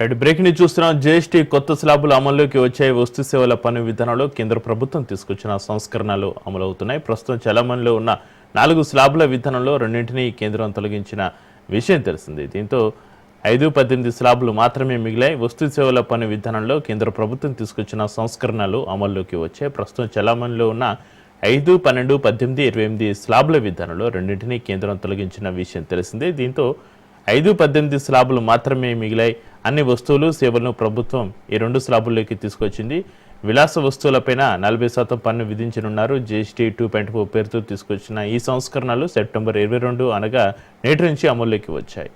Right బ్రేక్ని చూస్తున్నాం. GST కొత్త స్లాబులు అమల్లోకి వచ్చాయి. వస్తు సేవల పన్ను విధానంలో కేంద్ర ప్రభుత్వం తీసుకొచ్చిన సంస్కరణలు అమలవుతున్నాయి. ప్రస్తుతం చలమణిలో ఉన్న నాలుగు స్లాబుల విధానంలో రెండింటినీ కేంద్రం తొలగించిన విషయం తెలిసింది. దీంతో ఐదు పద్దెనిమిది స్లాబులు మాత్రమే మిగిలాయి. వస్తు సేవల పన్ను విధానంలో కేంద్ర ప్రభుత్వం తీసుకొచ్చిన సంస్కరణలు అమల్లోకి వచ్చాయి. ప్రస్తుతం చలామణిలో ఉన్న ఐదు పన్నెండు పద్దెనిమిది ఇరవై ఎనిమిది స్లాబుల విధానంలో రెండింటినీ కేంద్రం తొలగించిన విషయం తెలిసిందే. దీంతో ఐదు పద్దెనిమిది స్లాబులు మాత్రమే మిగిలాయి. అన్ని వస్తువులు సేవలను ప్రభుత్వం ఈ రెండు స్లాబుల్లోకి తీసుకొచ్చింది. విలాస వస్తువులపైన నలభై శాతం పన్ను విధించనున్నారు. జీఎస్టీ టూ పాయింట్ ఫోర్ పేరుతో తీసుకొచ్చిన ఈ సంస్కరణలు సెప్టెంబర్ ఇరవై రెండు అనగా నేటి నుంచి అమల్లోకి వచ్చాయి.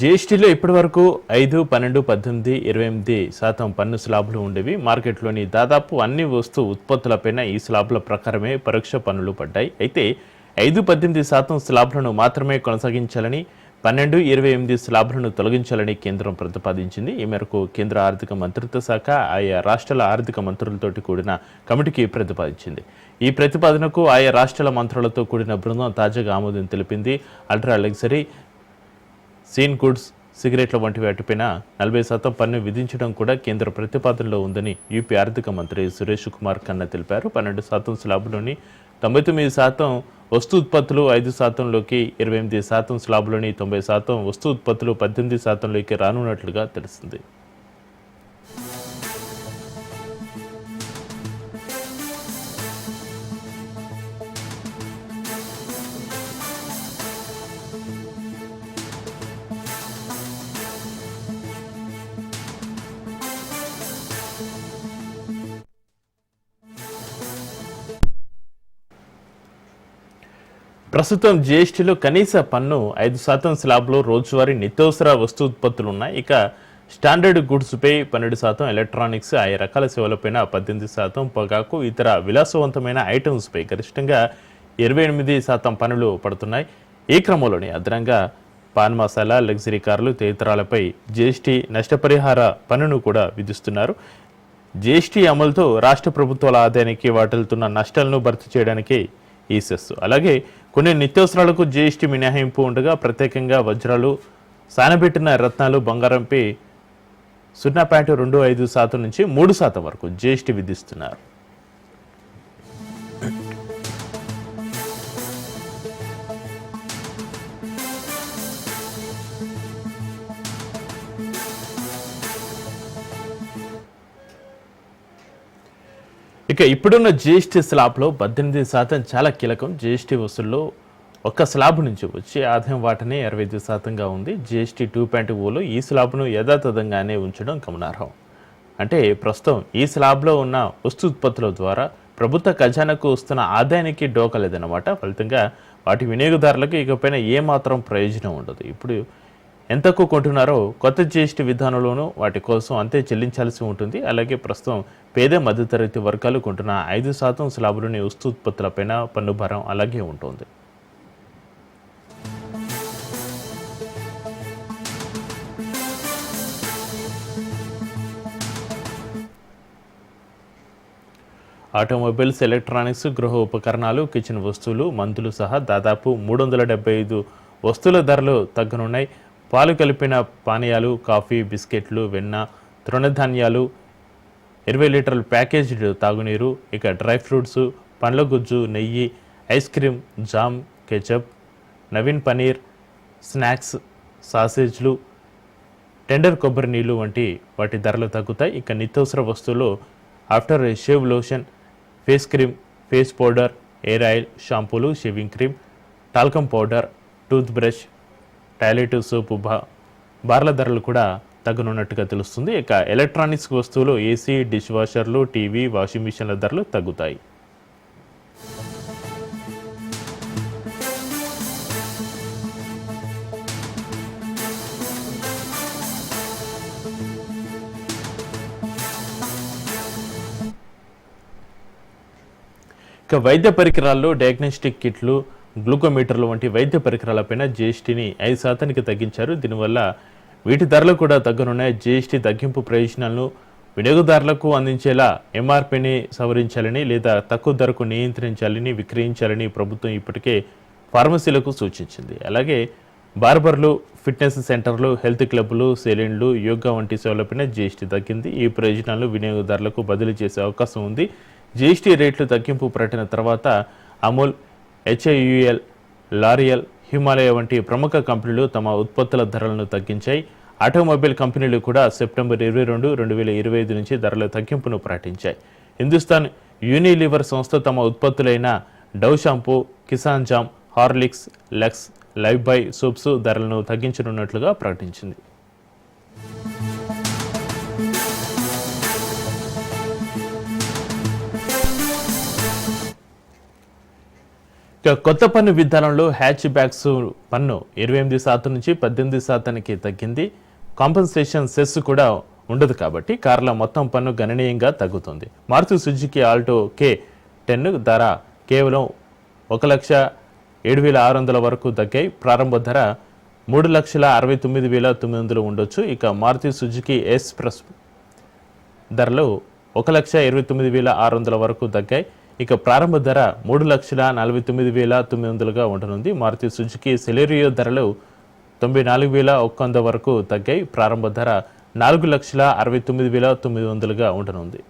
జీఎస్టీలో ఇప్పటి వరకు ఐదు పన్నెండు పద్దెనిమిది ఇరవై ఎనిమిది శాతం పన్ను స్లాబులు ఉండేవి. మార్కెట్లోని దాదాపు అన్ని వస్తు ఉత్పత్తులపైన ఈ స్లాబుల ప్రకారమే పరోక్ష పన్నులు పడ్డాయి. అయితే ఐదు పద్దెనిమిది శాతం స్లాబులను మాత్రమే కొనసాగించాలని పన్నెండు ఇరవై ఎనిమిది స్లాబులను తొలగించాలని కేంద్రం ప్రతిపాదించింది. ఈ మేరకు కేంద్ర ఆర్థిక మంత్రిత్వ శాఖ ఆయా రాష్ట్రాల ఆర్థిక మంత్రులతోటి కూడిన కమిటీకి ప్రతిపాదించింది. ఈ ప్రతిపాదనకు ఆయా రాష్ట్రాల మంత్రులతో కూడిన బృందం తాజాగా ఆమోదం తెలిపింది. అల్ట్రా లగ్జరీ సీన్ గుడ్స్ సిగరెట్ల వంటివి అటుపైన నలభై శాతం పన్ను విధించడం కూడా కేంద్ర ప్రతిపాదనలో ఉందని యూపీ ఆర్థిక మంత్రి సురేష్ కుమార్ ఖన్నా తెలిపారు. పన్నెండు శాతం స్లాబులోని తొంభై తొమ్మిది శాతం వస్తు ఉత్పత్తులు ఐదు శాతంలోకి ఇరవై ఎనిమిది శాతం స్లాబులోని తొంభై శాతం వస్తు ఉత్పత్తులు పద్దెనిమిది శాతంలోకి రానున్నట్లుగా తెలిసింది ప్రస్తుతం జీఎస్టీలో కనీస పన్ను ఐదు శాతం స్లాబ్లో రోజువారీ నిత్యావసర వస్తు ఉత్పత్తులు ఉన్నాయి. ఇక స్టాండర్డ్ గుడ్స్పై పన్నెండు శాతం ఎలక్ట్రానిక్స్ ఆయా రకాల సేవలపైన పద్దెనిమిది శాతం పొగాకు ఇతర విలాసవంతమైన ఐటమ్స్పై గరిష్టంగా ఇరవై ఎనిమిది శాతం పన్నులు పడుతున్నాయి. ఈ క్రమంలోనే అదనంగా పాన్ మసాలా లగ్జరీ కార్లు తదితరాలపై జీఎస్టీ నష్టపరిహార పన్నును కూడా విధిస్తున్నారు. జీఎస్టీ అమలుతో రాష్ట్ర ప్రభుత్వాల ఆదాయానికి వాటిల్తున్న నష్టాలను భర్తీ చేయడానికి ఈ సెస్ అలాగే కొన్ని నిత్యావసరాలకు జీఎస్టీ మినహాయింపు ఉండగా ప్రత్యేకంగా వజ్రాలు సానబెట్టిన రత్నాలు బంగారంపై సున్నా పాయింట్ రెండు ఐదు శాతం నుంచి మూడు శాతం వరకు జీఎస్టీ విధిస్తున్నారు. ఇక ఇప్పుడున్న జిఎస్టీ స్లాబ్లో పద్దెనిమిది శాతం చాలా కీలకం. జిఎస్టీ వసూల్లో ఒక్క స్లాబ్ నుంచి వచ్చే ఆదాయం వాటనే అరవై ఐదు శాతంగా ఉంది. జిఎస్టీ టూ పాయింట్ ఓలో ఈ స్లాబ్ను యథాతథంగానే ఉంచడం గమనార్హం. అంటే ప్రస్తుతం ఈ స్లాబ్లో ఉన్న వస్తు ఉత్పత్తుల ద్వారా ప్రభుత్వ ఖజానాకు వస్తున్న ఆదాయానికి డోకలేదన్నమాట ఫలితంగా వాటి వినియోగదారులకు ఇకపైన ఏమాత్రం ప్రయోజనం ఉండదు. ఇప్పుడు ఎంతకు కొంటున్నారో కొత్త జిఎస్టీ విధానంలోనూ వాటి కోసం అంతే చెల్లించాల్సి ఉంటుంది. అలాగే ప్రస్తుతం పేద మధ్యతరగతి వర్గాలు కొంటున్న ఐదు శాతం స్లాబులోని వస్తు ఉత్పత్తులపైన పన్ను భారం అలాగే ఉంటుంది. ఆటోమొబైల్స్ ఎలక్ట్రానిక్స్ గృహ ఉపకరణాలు కిచెన్ వస్తువులు మందులు సహా దాదాపు మూడు వందల డెబ్బై ఐదు వస్తువుల ధరలు తగ్గనున్నాయి. పాలు కలిపిన పానీయాలు కాఫీ బిస్కెట్లు వెన్న తృణధాన్యాలు ఇరవై లీటర్ల ప్యాకేజ్డ్ తాగునీరు ఇక డ్రై ఫ్రూట్స్ పండ్ల గుజ్జు నెయ్యి ఐస్ క్రీమ్ జామ్ కెచప్ నవీన్ పనీర్ స్నాక్స్ సాసేజ్లు టెండర్ కొబ్బరి నీళ్ళు వంటి వాటి ధరలు తగ్గుతాయి. ఇక నిత్యావసర వస్తువులు after shave lotion face cream face powder hair oil షాంపూలు shaving cream talcum powder tooth brush ప్యాలెటివ్ soap బా బార్ల ధరలు కూడా తగ్గనున్నట్టుగా తెలుస్తుంది. ఇక ఎలక్ట్రానిక్స్ వస్తువులు ఏసీ డిష్ వాషర్లు టీవీ వాషింగ్ మిషన్ల ధరలు తగ్గుతాయి. ఇక వైద్య పరికరాల్లో డయాగ్నోస్టిక్ కిట్లు గ్లూకోమీటర్లు వంటి వైద్య పరికరాలపైన జీఎస్టీని ఐదు శాతానికి తగ్గించారు. దీనివల్ల వీటి ధరలు కూడా తగ్గనున్నాయి. జీఎస్టీ తగ్గింపు ప్రయోజనాలను వినియోగదారులకు అందించేలా ఎంఆర్పీని సవరించాలని లేదా తక్కువ ధరకు నియంత్రించాలని విక్రయించాలని ప్రభుత్వం ఇప్పటికే ఫార్మసీలకు సూచించింది. అలాగే బార్బర్లు ఫిట్నెస్ సెంటర్లు హెల్త్ క్లబ్లు సెలూన్లు యోగా వంటి సేవలపైన జీఎస్టీ తగ్గింది. ఈ ప్రయోజనాలు వినియోగదారులకు బదిలీ చేసే అవకాశం ఉంది. జీఎస్టీ రేట్లు తగ్గింపు ప్రకటన తర్వాత అమూల్ హెచ్ఐయుఎల్ లారియల్ హిమాలయ వంటి ప్రముఖ కంపెనీలు తమ ఉత్పత్తుల ధరలను తగ్గించాయి. ఆటోమొబైల్ కంపెనీలు కూడా సెప్టెంబర్ ఇరవై రెండు రెండు వేల ఇరవై ఐదు నుంచి ధరల తగ్గింపును ప్రకటించాయి. హిందుస్థాన్ యూనిలివర్ సంస్థ తమ ఉత్పత్తులైన Dove shampoo Kissan jam Horlicks Lux Lifebuoy soups ధరలను తగ్గించనున్నట్లుగా ప్రకటించింది. కొత్త పన్ను విధానంలో హ్యాచ్ బ్యాగ్స్ పన్ను ఇరవై ఎనిమిది శాతం నుంచి పద్దెనిమిది శాతానికి తగ్గింది. కాంపన్సేషన్ సెస్ కూడా ఉండదు కాబట్టి కార్ల మొత్తం పన్ను గణనీయంగా తగ్గుతుంది. Maruti Suzuki Alto K ten ధర కేవలం ఒక లక్ష ఏడు వేల ఆరు వందల వరకు తగ్గాయి. ప్రారంభ ధర మూడు లక్షల అరవై తొమ్మిది వేల తొమ్మిది వందలు ఉండొచ్చు. ఇక మారుతి సుజుకి ఎస్ ప్లస్ ధరలు ఒక లక్ష ఇరవై తొమ్మిది వేల ఆరు వందల వరకు తగ్గాయి. ఇక ప్రారంభ ధర మూడు లక్షల నలభై తొమ్మిది వేల తొమ్మిది వందలుగా ఉండనుంది. మారుతి సుజుకి సెలెరియో ధరలు తొంభై నాలుగు వేల ఒక్క వంద వరకు తగ్గాయి. ప్రారంభ ధర నాలుగు లక్షల అరవై తొమ్మిది వేల తొమ్మిది వందలుగా ఉండనుంది.